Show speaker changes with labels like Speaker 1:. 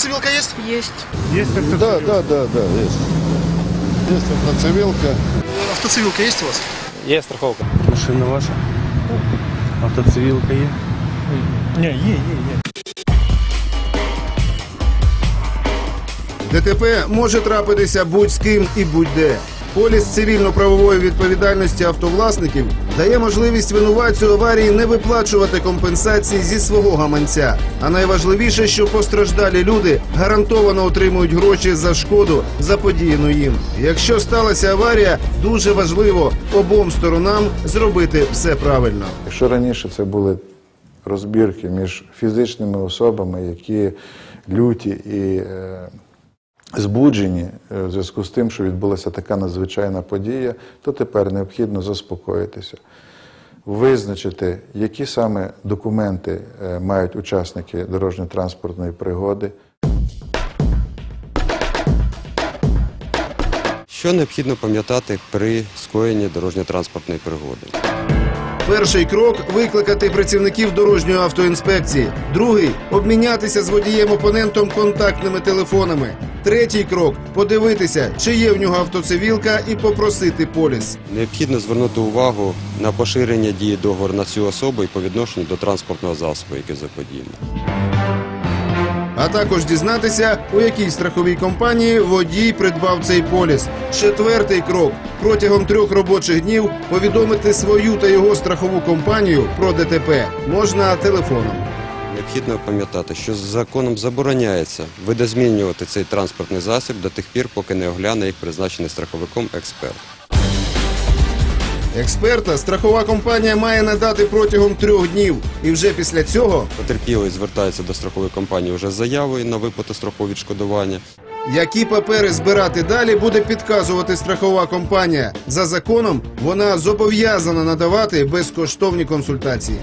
Speaker 1: Автоцивилка есть?
Speaker 2: Есть.
Speaker 3: Есть как-то
Speaker 4: Да, да, да, да, есть. Есть автоцивилка.
Speaker 1: Автоцивилка есть у вас?
Speaker 5: Есть страховка.
Speaker 3: машина ваша? Автоцивилка є? Не, є, є, є.
Speaker 6: ДТП може трапитися будь з ким і будь-де. Поліс цивільно-правової відповідальності автовласників дає можливість винуватцю аварії не виплачувати компенсації зі свого гаманця. А найважливіше, що постраждалі люди гарантовано отримують гроші за шкоду, заподіяну їм. Якщо сталася аварія, дуже важливо обом сторонам зробити все правильно.
Speaker 7: Якщо раніше це були розбірки між фізичними особами, які люті і е, збуджені е, в зв'язку з тим, що відбулася така надзвичайна подія, то тепер необхідно заспокоїтися, визначити, які саме документи е, мають учасники дорожньо-транспортної пригоди.
Speaker 8: Що необхідно пам'ятати при скоєнні дорожньо-транспортної пригоди?
Speaker 6: Перший крок викликати працівників дорожньої автоінспекції. Другий обмінятися з водієм-опонентом контактними телефонами. Третій крок подивитися, чи є в нього автоцивілка, і попросити поліс.
Speaker 8: Необхідно звернути увагу на поширення дії договору на цю особу і по відношенню до транспортного засобу, який заподіяний.
Speaker 6: А також дізнатися, у якій страховій компанії водій придбав цей поліс. Четвертий крок протягом трьох робочих днів повідомити свою та його страхову компанію про ДТП можна телефоном.
Speaker 8: Необхідно пам'ятати, що законом забороняється видозмінювати цей транспортний засіб до тих пір, поки не огляне їх призначений страховиком експерт.
Speaker 6: Експерта страхова компанія має надати протягом трьох днів, і вже після цього
Speaker 8: Потерпілий звертається до страхової компанії вже з заявою на виплату страхового відшкодування.
Speaker 6: Які папери збирати далі буде підказувати страхова компанія. За законом вона зобов'язана надавати безкоштовні консультації.